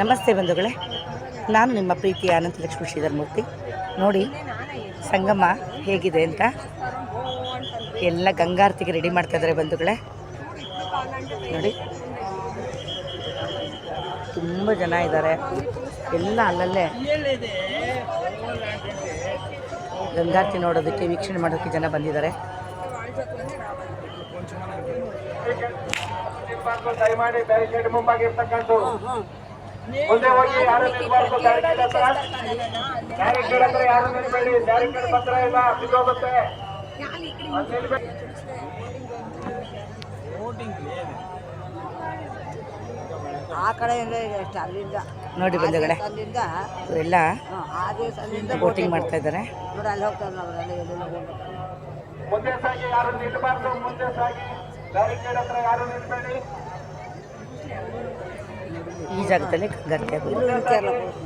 ನಮಸ್ತೆ ಬಂಧುಗಳೇ. ನಾನು ನಿಮ್ಮ ಪ್ರೀತಿಯ ಅನಂತ ಲಕ್ಷ್ಮಿ ಶ್ರೀಧರ್ ಮೂರ್ತಿ ನೋಡಿ, ಸಂಗಮ ಹೇಗಿದೆ ಅಂತ. ಎಲ್ಲ ಗಂಗಾರತಿಗೆ ರೆಡಿ ಮಾಡ್ತಾ ಇದ್ದಾರೆ ಬಂಧುಗಳೇ. ನೋಡಿ. ತುಂಬ ಜನ ಇದ್ದಾರೆ. ಎಲ್ಲ ಅಲ್ಲಲ್ಲೇ ಗಂಗಾರತಿ ನೋಡೋದಕ್ಕೆ, ವೀಕ್ಷಣೆ ಮಾಡೋದಕ್ಕೆ ಜನ ಬಂದಿದ್ದಾರೆ. ಮುಂಭಾಗಿರ್ತಕ್ಕಂಥ ಮುಂದೆ ಹೋಗಿ ಯಾರು ನಿಲ್ಬಾರ್ದು ಬ್ಯಾರಿಕೇಡ್ ಹತ್ರ ಯಾರು ನಿಲ್ಬೇಡಿ. ಬ್ಯಾರಿಕೇಡ್ ಹತ್ರ ಇಲ್ಲ ಬಿದ್ದೋಗುತ್ತೆ ಆ ಕಡೆ ಅಲ್ಲಿಂದ. ನೋಡಿ ಅಲ್ಲಿಂದ ಎಲ್ಲ ಆ ಬೋಟಿಂಗ್ ಮಾಡ್ತಾ ಇದ್ದಾರೆ. ನೋಡಿ ಅಲ್ಲಿ ಹೋಗ್ತಾರೆ ನಾವು ಅಲ್ಲಿ ಎಲ್ಲಿ ಮುಂದೆ ಸಾಗಿ ಯಾರು ನಿಲ್ಬಾರ್ದು? ಮುಂದೆ ಸಾಗಿ ಹತ್ರ ಯಾರು ನಿಲ್ಬೇಡಿ. ಈ ಜಾಗದಲ್ಲಿ ಗಂಗಾರತಿ ಆಗೋದು ಇಲ್ಲೂ ನಿಂತಿರಲ್ಲ ಕೂತ್ಕೊಂಡು.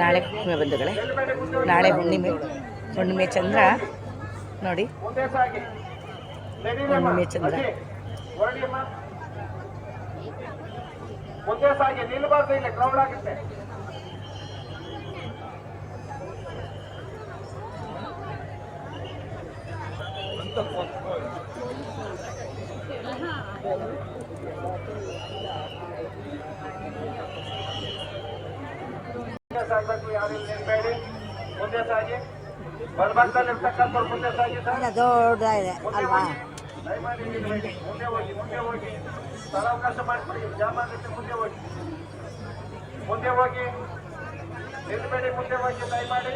ನಾಳೆ ಹುಣ್ಣಿಮೆ ಬಂಧುಗಳೇ. ನಾಳೆ ಹುಣ್ಣಿಮೆ ಹುಣ್ಣಿಮೆ ಚಂದ್ರ, ನೋಡಿ. ಹುಣ್ಣಿಮೆ ಚಂದ್ರ. ಒಂದೇ. ಸಾಗಿ ನಿಲ್ಬಾರ್ದು ಇಲ್ಲ ಕ್ರೌಡ್ ಆಗುತ್ತೆ ಮುಂದೆ ಸಾಗ್ಬೇಕು ಯಾರು ಇಲ್ಲಿ ನಿಲ್ಬೇಡಿ ಮುಂದೆ ಸಾಗಿ ಬಲಭಾಗದಲ್ಲಿರ್ತಕ್ಕಂಥವ್ರು ಮುಂದೆ ಸಾಗಿ ಸರ್ ಇನ್ನ ದೊಡ್ಡದಾಗಿದೆ ಅಲ್ವಾ ದಯಮಾಡಿ ನಿಲ್ಬೇಡಿ. ಮುಂದೆ ಹೋಗಿ ಮುಂದೆ ಹೋಗಿ ಸ್ಥಳಾವಕಾಶ ಮಾಡಿಕೊಡಿ ಜಾಮ ಆಗುತ್ತೆ ಮುಂದೆ ಹೋಗಿ ಮುಂದೆ ಹೋಗಿ ನಿಲ್ಬೇಡಿ ಮುಂದೆ ಹೋಗಿ ದಯಮಾಡಿ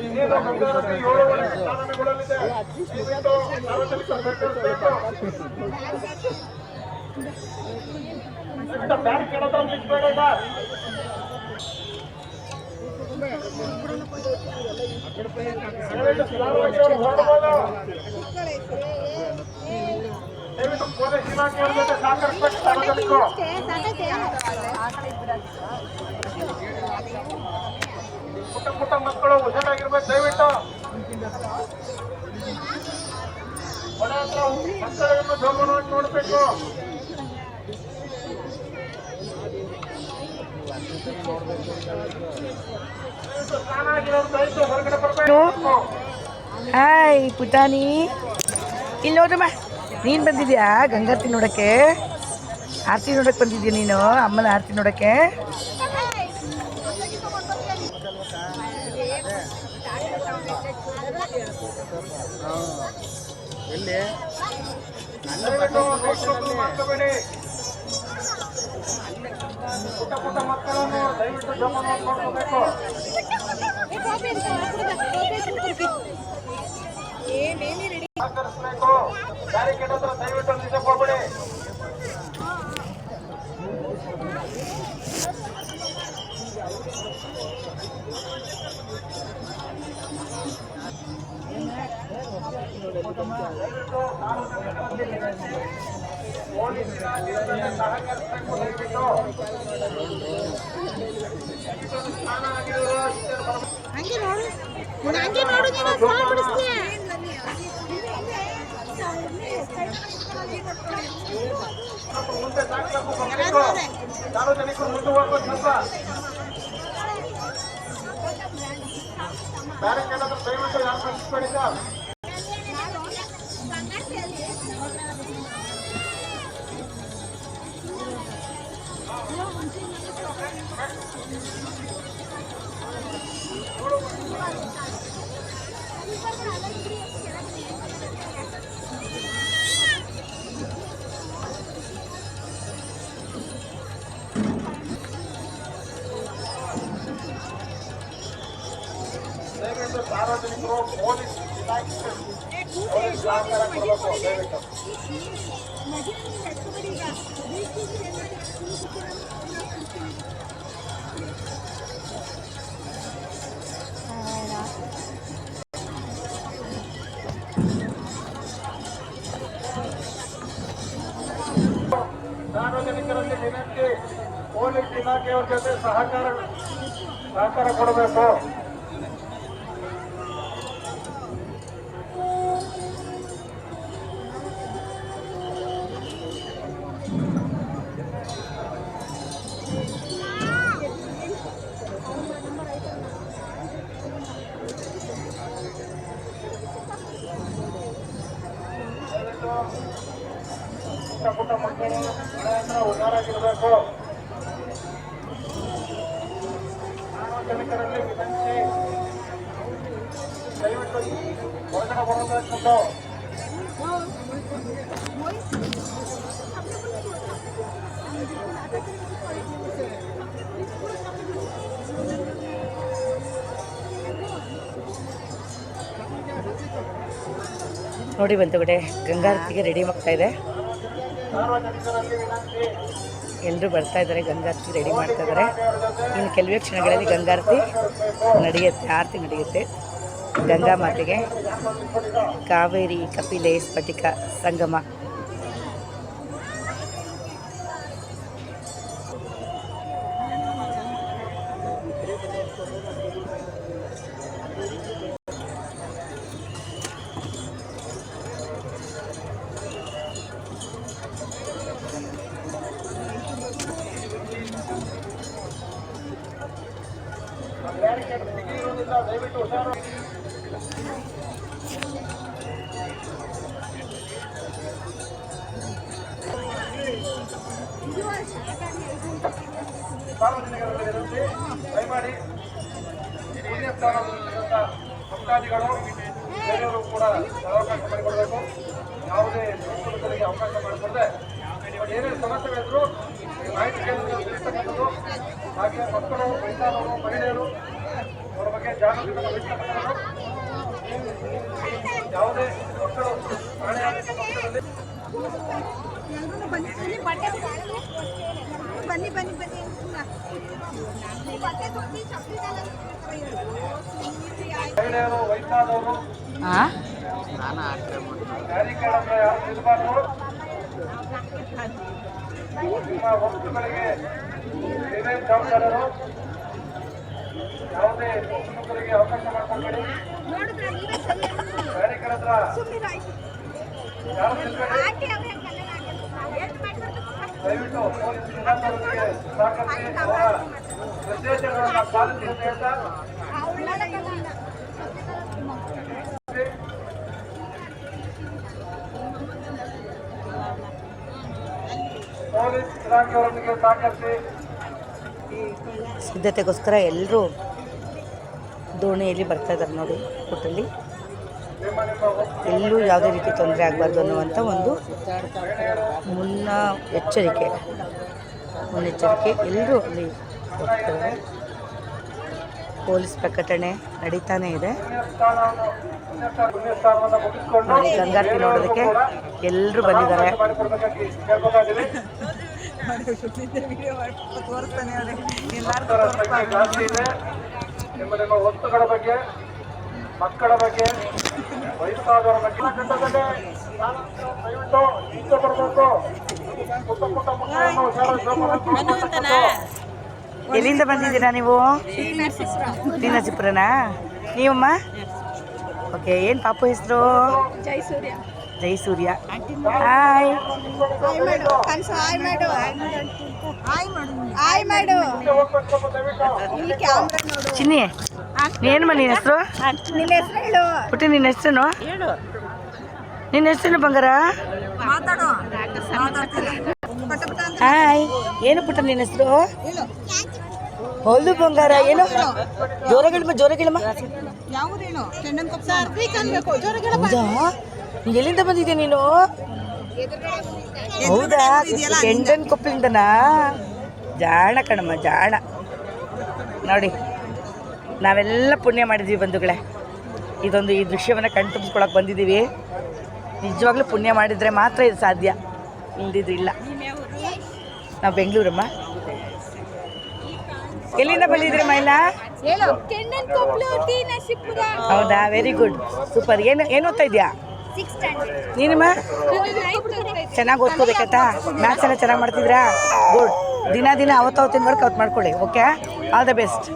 ಇನ್ನೇನು ಗಂಗಾವತಿ ಏಳುವರೆ ಸ್ಥಾನಗಳಲ್ಲಿದೆ. ಪೊಲೀಸ್ ಇಲಾಖೆಯವ್ರ ಜೊತೆ ಸಹಕರಿಸಬೇಕು ಸಾರ್ವಜನಿಕರು ಪುಟ್ಟ ಪುಟ್ಟ ಮಕ್ಕಳು ಹುಷಾರಾಗಿರ್ಬೇಕು ದಯವಿಟ್ಟು ಮನೆ ಹತ್ರ ಮಕ್ಕಳನ್ನು ನೋಡಬೇಕು. ಹಾಯ್ ಪುಟಾಣಿ ಇಲ್ಲಿ ನೋಡಮ್ಮ ನೀನು ಬಂದಿದ್ಯಾ ಗಂಗಾರತಿ ನೋಡಕ್ಕೆ? ಆರತಿ ನೋಡೋಕ್ಕೆ ಬಂದಿದ್ಯಾ ನೀನು, ಅಮ್ಮನ ಆರತಿ ನೋಡೋಕ್ಕೆ? ದಯವಿಟ್ಟು ನೋಡ್ಕೊಂಡು ಮಾಡ್ಕೋಬೇಡಿ ಪುಟ್ಟ ಪುಟ್ಟ ಮಕ್ಕಳನ್ನು ದಯವಿಟ್ಟು ಜೋಪಾನವಾಗಿ ನೋಡ್ಕೋಬೇಕು ಸಹಕರಿಸಬೇಕು ಬ್ಯಾರಿಕೇಡ್ ಹತ್ರ ದಯವಿಟ್ಟು ನಿಜಕ್ಕೆ ಹೋಗ್ಬೇಡಿ ಹಂಗೆ ನೋಡು ಹಂಗೆ ನೋಡು, ನೀನು ಫೋನ್ ಬಿಡಿಸ್ತೀಯ. ಸಾರ್ವಜನಿಕರು ಮುಂದೆ ಹೋಗ್ಬೇಕು ಸ್ವಲ್ಪ ಬ್ಯಾರಿಕೇಡ್ ಹತ್ರ ದಯವಿಟ್ಟು ಯಾರು ಕಳಿಸ್ಬೇಡಿ ಸಾರ್ವಜನಿಕರು ಪೊಲೀಸ್ ಇಲಾಖೆ ಪೊಲೀಸ್ ಸಹಕಾರ ಕೊಡಬೇಕು ದಯವಿಟ್ಟು Thank you. ಸಾರ್ವಜನಿಕರಲ್ಲಿ ವಿನಂತಿ ಪೊಲೀಸ್ ಇಲಾಖೆಯವರ ಜೊತೆ ಸಹಕಾರ ಸಹಕಾರ ಕೊಡಬೇಕು ಪುಟ್ಟ ಪುಟ್ಟ ಮಕ್ಕಳು ಮನೆಯಿಂದ ದಯವಿಟ್ಟು ಹೊರಗಡೆ ನೋಡಿ ಬಂಧುಗಳೇ ಗಂಗಾರತಿಗೆ ರೆಡಿ ಆಗ್ತಾ ಇದೆ. ಎಲ್ಲರೂ ಬರ್ತಾ ಇದ್ದಾರೆ, ಗಂಗಾರತಿ ರೆಡಿ ಮಾಡ್ತಾ ಇದ್ದಾರೆ. ಇನ್ನು ಕೆಲವೇ ಕ್ಷಣಗಳಲ್ಲಿ ಗಂಗಾರತಿ ನಡೆಯುತ್ತೆ, ಆರತಿ ನಡೆಯುತ್ತೆ. ಗಂಗಾ ಮಾತೆಗೆ ಕಾವೇರಿ ಕಪಿಲೆ ಸ್ಫಟಿಕ ಸಂಗಮ. ದಯವಿಟ್ಟು ದಯಮಾಡಿ ಕೂಡ ಅವಕಾಶ ಯಾವುದೇ ಅವಕಾಶ ಮಾಡಿಕೊಡದೆ ಏನೇನು ಸಮಸ್ಯೆಗಳಿದ್ರು ಮಾಹಿತಿ ಕೇಂದ್ರದಲ್ಲಿ ಹಾಗೆ ಮಕ್ಕಳು ವಯಸ್ಸಾದವರು ಮಹಿಳೆಯರು ಅವರ ಬಗ್ಗೆ ಜಾಗೃತಿ ವಹಿಸ್ತಕ್ಕಂಥದ್ದು ಯಾವುದೇ ಮಕ್ಕಳು ಕಾಣೆಯಾದ ಪಕ್ಷದಲ್ಲಿ ಬನ್ನಿ ಬನ್ನಿ ಬನ್ನಿ ಮಹಿಳೆಯರು ವಯಸ್ಸಾದವರು ಹಾಂ ಬ್ಯಾರಿಕೇಡ್ ಅಂದ್ರೆ ಯಾರು ನಿಲ್ಬಾರ್ದು ನಿಮ್ಮ ವಸ್ತುಗಳಿಗೆ ನೀವೇ ಜವಾಬ್ದಾರರು ಯಾವುದೇ ವಸ್ತುಗಳಿಗೆ ಅವಕಾಶ ಮಾಡಿಕೊಡ್ಬೇಡಿ ನಿಲ್ಬೇಡಿ ದಯವಿಟ್ಟು ಪೊಲೀಸ್ ಪೊಲೀಸ್ ಇಲಾಖೆಯವರೊಂದಿಗೆ ಸಹಕರಿಸಿ ಸಿದ್ಧತೆಗೋಸ್ಕರ ಎಲ್ಲರೂ ದೋಣಿಯಲ್ಲಿ ಬರ್ತಾ ಇದ್ದಾರೆ ನೋಡಿ ಊಟಲ್ಲಿ ಎಲ್ಲೂ ಯಾವುದೇ ರೀತಿ ತೊಂದರೆ ಆಗಬಾರ್ದು ಅನ್ನುವಂಥ ಒಂದು ಮುನ್ನ ಎಚ್ಚರಿಕೆ, ಮುನ್ನೆಚ್ಚರಿಕೆ ಎಲ್ಲರೂ ಅಲ್ಲಿ ಹೋಗ್ತಾರೆ. ಪೊಲೀಸ್ ಪ್ರಕಟಣೆ ನಡೀತಾನೇ ಇದೆ. ಗಂಗಾರತಿ ನೋಡೋದಕ್ಕೆ ಎಲ್ಲರೂ ಬಂದಿದ್ದಾರೆ. ಜಾಸ್ತಿ ಇದೆ. ನಿಮ್ಮ ನಿಮ್ಮ ವಸ್ತುಗಳ ಬಗ್ಗೆ ಮಕ್ಕಳ ಬಗ್ಗೆ ವಯಸ್ಸಾದವರ ಬಗ್ಗೆ. ದಯವಿಟ್ಟು ಈಚೆ ಬರಬೇಕು. ಪುಟ್ಟ ಪುಟ್ಟ ಮಕ್ಕಳನ್ನು ಹುಷಾರಾಗಿ ಜೋಪಾನ ಎಲ್ಲಿಂದ ಬಂದಿದ್ದೀರಾ ನೀವು? ನರಸೀಪುರನಾ ನೀವಮ್ಮ? ಓಕೆ ಏನು ಪಾಪು ಹೆಸರು? ಜೈ ಸೂರ್ಯ. ಜೈ ಸೂರ್ಯ. ಹಾಯ್ ಹಾಯ್ ಮಾಡು ಕನ್ಸು ಹಾಯ್ ಮಾಡು ಹಾಯ್ ಮಾಡು ಹಾಯ್ ಮಾಡು ಹೋಗ್ಬೇಕು ದಯವಿಟ್ಟು ಇಲ್ಲಿ ಕ್ಯಾಮ್ರಾ ನೋಡು. ಚಿನ್ನಿ ಏನಮ್ಮ ನಿನ್ನ ಹೆಸರು? ನಿನ್ನ ಹೆಸರು ಹೇಳು. ಪುಟ್ಟಿ ನಿನ್ನ ಹೆಸರು ನಿನ್ನ ಹೆಸರು ಬಂಗಾರ? ಹಾಯ್ ಏನು ಪುಟ್ಟ ನಿನ್ನ ಹೆಸರು? ಹೇಳು. ಹೊಲ್ದು ಬಂಗಾರ ಏನು? ಜೋರಗಿಳಮ್ಮ ಜೋರಗಿಳಮ್ಮ ಹೌದಾ? ಎಲ್ಲಿಂದ ಬಂದಿದ್ಯಾ ನೀನು? ಹೌದಾ? ಎಂಡನ್ ಕೊಪ್ಪಲಿಂದನಾ ಜಾಣ ಕಣಮ್ಮ ಜಾಣ. ನೋಡಿ ನಾವೆಲ್ಲ ಪುಣ್ಯ ಮಾಡಿದ್ವಿ ಬಂಧುಗಳೇ. ಇದೊಂದು ಈ ದೃಶ್ಯವನ್ನು ಕಣ್ತುಂಬಿಸ್ಕೊಳಕ್ಕೆ ಬಂದಿದ್ದೀವಿ ನಿಜವಾಗ್ಲೂ ಪುಣ್ಯ ಮಾಡಿದರೆ ಮಾತ್ರ ಇದು ಸಾಧ್ಯ. ಇಲ್ದಿದ್ದು ಇಲ್ಲ. ನಾವು ಬೆಂಗಳೂರಮ್ಮ. ಎಲ್ಲಿಂದ ಬಂದಿದ್ರಿ ಮೈಲಾ ಹೌದಾ? ವೆರಿ ಗುಡ್ ಸೂಪರ್ ಏನು ಏನು ಓದ್ತಾ ಇದೆಯಾ? ನೀನಮ್ಮ ಚೆನ್ನಾಗಿ ಓದ್ಕೋಬೇಕಾಯ್ತಾ ಮ್ಯಾಥ್ಸ್ ಎಲ್ಲ ಚೆನ್ನಾಗಿ ಮಾಡ್ತಿದ್ರಾ? ಗುಡ್ ದಿನ ದಿನ ಅವತ್ತು ಅವತ್ತಿನ ವರ್ಕ್ ಅವತ್ತು ಮಾಡ್ಕೊಳ್ಳಿ ಓಕೆ? ಆಲ್ ದ ಬೆಸ್ಟ್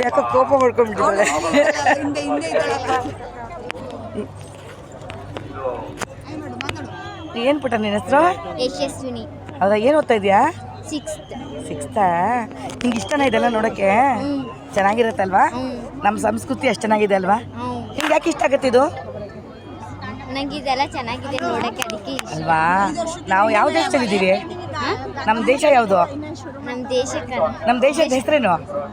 ಯಾಕೋ ಕೋಪ ಮಾಡ್ಕೊಂಡ್ಬಿಟ್ಟಿದ್ದಾಳೆ. ಏನ್ ಪುಟ್ಟ ನಿನ್ನ ಹೆಸರು? ಯಶಸ್ವಿನಿ. ಹೌದಾ ಏನು ಓದ್ತಾ ಇದೆಯಾ? ಸಿಕ್ಸ್ತ್ ಸಿಕ್ಸ್ತಾ ನಿಂಗೆ ಇಷ್ಟನಾ ಇದೆಲ್ಲ ನೋಡೋಕ್ಕೆ ಚೆನ್ನಾಗಿರುತ್ತಲ್ವಾ? ನಮ್ಮ ಸಂಸ್ಕೃತಿ ಅಷ್ಟು ಚೆನ್ನಾಗಿದೆ ಅಲ್ವಾ? ನಿಮ್ಗೆ ಯಾಕೆ ಇಷ್ಟ ಆಗುತ್ತೆ ಇದು? ನಂಗೆ ಇದೆಲ್ಲ ಚೆನ್ನಾಗಿದೆ ನೋಡಕ್ಕೆ ಅದಕ್ಕೆ ಇಷ್ಟ. ಅಲ್ವಾ? ನಾವು ಯಾವ ದೇಶದಲ್ಲಿದ್ದೀವಿ ನಮ್ಮ ದೇಶ ಯಾವುದು? ನಮ್ಮ ದೇಶ ನಮ್ಮ ದೇಶದ ಹೆಸರೇನು?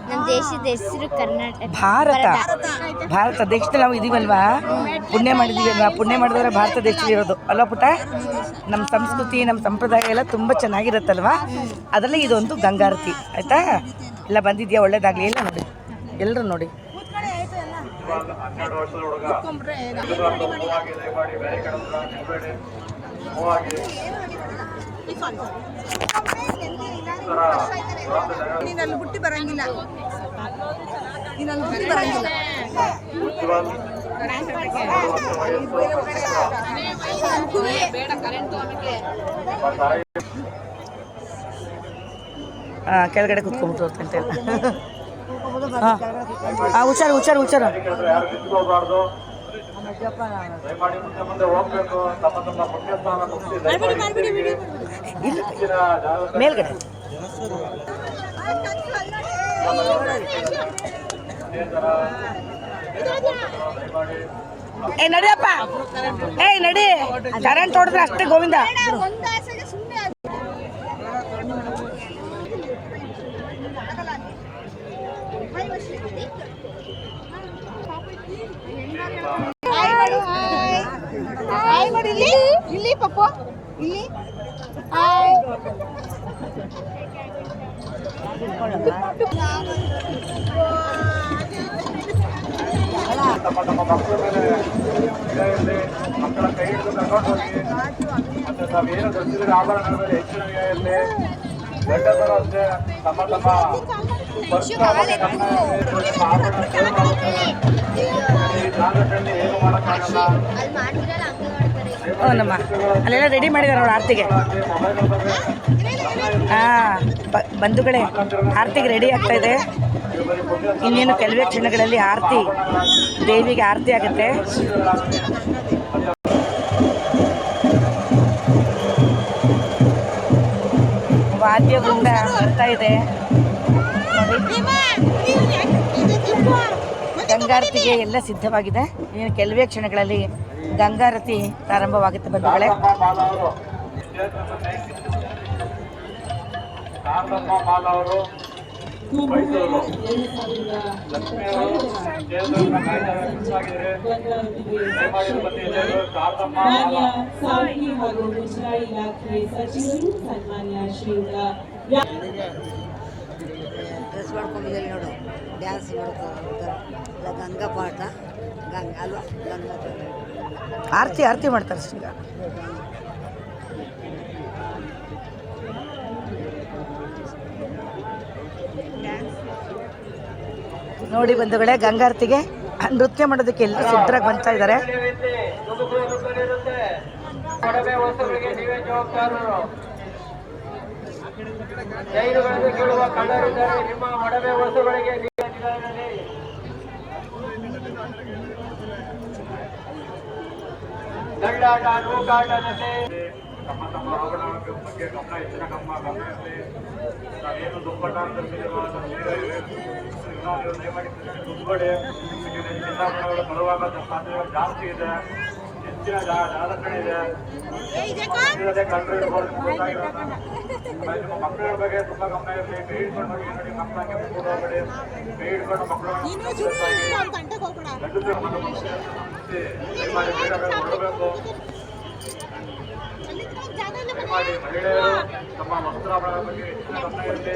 ನಮ್ಮ ದೇಶದ ಹೆಸರು ಕರ್ನಾಟಕ. ಭಾರತ. ಭಾರತ. ದೇಶದಲ್ಲಿ ನಾವು ಇದೀವಲ್ವಾ? ಪುಣ್ಯ ಮಾಡಿದೀವಿ ಅಲ್ವಾ ಪುಣ್ಯ ಮಾಡಿದ್ರೆ ಭಾರತ ದೇಶದಲ್ಲಿ ಇರೋದು. ಅಲ್ವಾ ಪುಟ ನಮ್ಮ ಸಂಸ್ಕೃತಿ ನಮ್ಮ ಸಂಪ್ರದಾಯ ಎಲ್ಲ ತುಂಬ ಚೆನ್ನಾಗಿರುತ್ತಲ್ವಾ? ಅದರಲ್ಲಿ ಇದೊಂದು ಗಂಗಾರತಿ. ಆಯ್ತಾ? ಎಲ್ಲ ಬಂದಿದ್ಯಾ? ಒಳ್ಳೇದಾಗಲಿ. ಎಲ್ಲ ನೋಡಿ. ಎಲ್ಲರೂ ನೋಡಿ. ಇವಾಗ ಹನ್ನೆರಡು ವರ್ಷದ ಹುಡುಗ ಹುಡುಗರನ್ನು ಮೂವಾಗಿ ದಯಮಾಡಿ ಬೇರೆ ಕಡೆ ಹತ್ರ ನಿಲ್ಬೇಡಿ ಮೂವಾಗಿ ನೀನು ಅಲ್ಲಿ ಬುಟ್ಟಿ ಬರಂಗಿಲ್ಲ ನೀನು ಬುಟ್ಟಿ ಬರಂಗಿಲ್ಲ ಕೆಳಗಡೆ ಕುತ್ಕೊಂಡ್ಬಿಟ್ಟು ಅಂತ ಹಾಂ. ಹುಷಾರು ಹುಷಾರು ಹುಷಾರು. ಇಲ್ಲ ಮೇಲ್ಗಡೆ. ಏ ನಡಿಯಪ್ಪ. ಏ ನಡಿ. ಕರೆಂಟ್ ಹೊಡೆದ್ರೆ ಅಷ್ಟೇ ಗೋವಿಂದ ಒಂದು ಆಸೆಗೆ ಸುಮ್ಮನೆ ಹಾಯ್ ಮಾಡು ಹಾಯ್ ಹಾಯ್ ಮಾಡು ಇಲ್ಲಿ ಇಲ್ಲಿ ಪಪ್ಪು ಇಲ್ಲಿ? ಹಾಯ್ ಮಕ್ಕಳ ಕೈ ಹಿಡಿದು ಕರ್ಕೊಂಡು ಹೋಗಿ ಮತ್ತೆ ತಾವೇನು ಧರಿಸಿದ್ರೆ ಆಭರಣಗಳ ಹೆಚ್ಚಿನ ಇರಲಿ ಗಂಡಸರು ಅಷ್ಟೇ ತಮ್ಮ ತಮ್ಮ ಆಭರಣ ಏನು ಮಾಡೋಕ್ಕಾಗಲ್ಲ ಹ್ಞೂನಮ್ಮ ಅಲ್ಲೆಲ್ಲ ರೆಡಿ ಮಾಡಿದಾರೆ ನೋಡಿ ಆರತಿಗೆ. ಹಾಂ ಬಂಧುಗಳೇ ಆರತಿಗೆ ರೆಡಿ ಆಗ್ತಾ ಇದೆ. ಇನ್ನೇನು ಕೆಲವೇ ಕ್ಷಣಗಳಲ್ಲಿ ಆರತಿ, ದೇವಿಗೆ ಆರತಿ ಆಗುತ್ತೆ. ವಾದ್ಯವೃಂದ ಬರ್ತಾ ಇದೆ. ಗಂಗಾರತಿಗೆ ಎಲ್ಲ ಸಿದ್ಧವಾಗಿದೆ. ಇನ್ನು ಕೆಲವೇ ಕ್ಷಣಗಳಲ್ಲಿ ಗಂಗಾರತಿ ಪ್ರಾರಂಭವಾಗುತ್ತೆ ಬಂಧುಗಳೇ. ಸಚಿವರು ಡ್ರೆಸ್ ಮಾಡ್ಕೊಂಡಿದ್ದೀವಿ ನೋಡು ಡ್ಯಾನ್ಸ್ ಮಾಡ್ತಾರೆ ಗಂಗಾ ಪಾಠ. ಗಂಗಾ ಅಲ್ವಾ? ಗಂಗಾ ಆರತಿ ಆರತಿ ಮಾಡ್ತಾರೆ ಶೃಂಗಾರ ನೋಡಿ ಬಂಧುಗಳೇ ಗಂಗಾರತಿಗೆ ನೃತ್ಯ ಮಾಡೋದಕ್ಕೆ ಎಲ್ಲ ಸಿದ್ಧರಾಗಿ ಬರ್ತಾ ಇದ್ದಾರೆ. ನಿಮ್ಮ ದಳ್ಳಾಟ ನೂಕಾಟ ಜೊತೆ ತಮ್ಮ ತಮ್ಮ ಆಭರಣಗಳ ಬಗ್ಗೆ ಗಮನ ಹೆಚ್ಚಿನ ಗಮನ ಗಮನ ಇರಲಿ. ನಾವೇನು ದುಪ್ಪಟ್ಟ ಅಂತ ಕರೀತೀವೋ ಅದನ್ನ ನೀವೇ ಇನ್ನೊಂದು ದಯಮಾಡಿ ದುಪ್ಪಡೆ. ಚಿನ್ನಾಭರಣಗಳು ಬರುವಾಗ ಸಾಧ್ಯತೆ ಜಾಸ್ತಿ ಇದೆ. ಹೆಚ್ಚಿನ ಜಾಲಕಣೆ ಇದೆ. ಮಕ್ಕಳ ಬಗ್ಗೆ ತುಂಬಾ ಗಮನ ಇರಲಿ ಕೈ ಹಿಡ್ಕೊಂಡು ಹೋಗಿ ನೋಡಿ ಮಕ್ಕಳಿಗೆ ಬಿಟ್ಬಿಟ್ಟು ಹೋಗ್ಬೇಡಿ. ಕೈ ಹಿಡ್ಕೊಂಡು ಮಕ್ಕಳು ಹೊರಡಬೇಕು ದಯಮಾಡಿ ಮಹಿಳೆಯರು ತಮ್ಮ ವಸ್ತ್ರಾಭರಣ ಬಗ್ಗೆ ಹೆಚ್ಚಿನ ಗಮನ ಇರಲಿ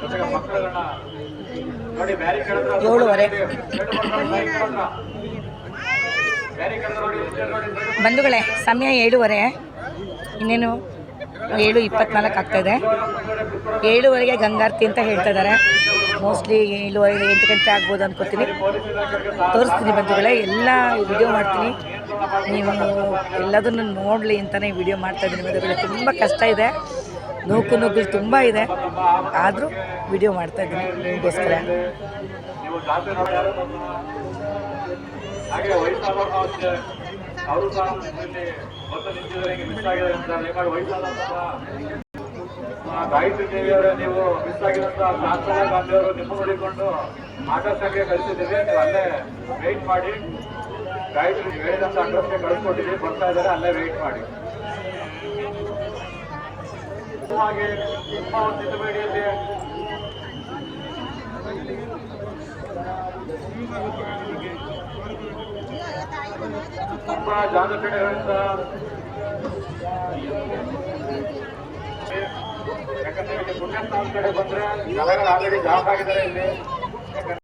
ಜೊತೆಗೆ ಮಕ್ಕಳನ್ನ ನೋಡಿ ಬಂಧುಗಳೇ ಸಮಯ ಏಳುವರೆ. ಇನ್ನೇನು? ಏಳು ಇಪ್ಪತ್ನಾಲ್ಕು ಆಗ್ತಾಯಿದೆ ಏಳುವರೆಗೆ ಗಂಗಾರತಿ ಅಂತ ಹೇಳ್ತಾ ಇದ್ದಾರೆ. ಮೋಸ್ಟ್ಲಿ ಏಳುವರೆಗೆ ಎಂಟು ಗಂಟೆ ಆಗ್ಬೋದು ಅನ್ಕೋತೀನಿ. ತೋರಿಸ್ತೀನಿ ಬಂಧುಗಳೇ, ಎಲ್ಲ ವಿಡಿಯೋ ಮಾಡ್ತೀನಿ. ನೀವು ಎಲ್ಲದನ್ನು ನೋಡಲಿ ಅಂತಲೇ ವಿಡಿಯೋ ಮಾಡ್ತಾ ಇದ್ದೀನಿ ಬಂಧುಗಳೇ. ತುಂಬ ಕಷ್ಟ ಇದೆ. ನೂಕು ನುಗ್ಗಲು ತುಂಬ ಇದೆ. ಆದರೂ ವಿಡಿಯೋ ಮಾಡ್ತಾ ಇದ್ದೀನಿ ನಿಮಗೋಸ್ಕರ. ಅವರು ಗಾಯತ್ರಿ ದೇವಿಯವರ ನೀವು ಮಿಸ್ ಆಗಿರುವಂತಹ ಶಾಂತಲಾ ಗಾಂಧಿ ಅವರು ನಿಮ್ಮ ನೋಡಿಕೊಂಡು ಆಕಾಶಕ್ಕೆ ಕಳಿಸಿದ್ದೀವಿ. ನೀವು ಅಲ್ಲೇ ವೆಯ್ಟ್ ಮಾಡಿ. ಗಾಯತ್ರಿ ಹೇಳಿದಂತ ಅಡ್ರೆಸ್ಗೆ ಕಳಿಸ್ಕೊಟ್ಟಿದ್ದೀವಿ. ಬರ್ತಾ ಇದ್ದಾರೆ, ಅಲ್ಲೇ ವೆಯ್ಟ್ ಮಾಡಿ. ಹಾಗೆ ನಿಮ್ಮ ಒಂದು ತಿದ್ದುಬೇಡಿಯಲ್ಲಿ ತುಂಬಾ ಜಾಗೃತಿಗಳಿಂದ ಯಾಕಂದ್ರೆ ಇಲ್ಲಿ ಪುಣ್ಯಸ್ಥಾನ ಕಡೆ ಬಂದ್ರೆ ಜನಗಳು ಆಲ್ರೆಡಿ ಜಾಬ್ ಆಗಿದ್ದಾರೆ ಇಲ್ಲಿ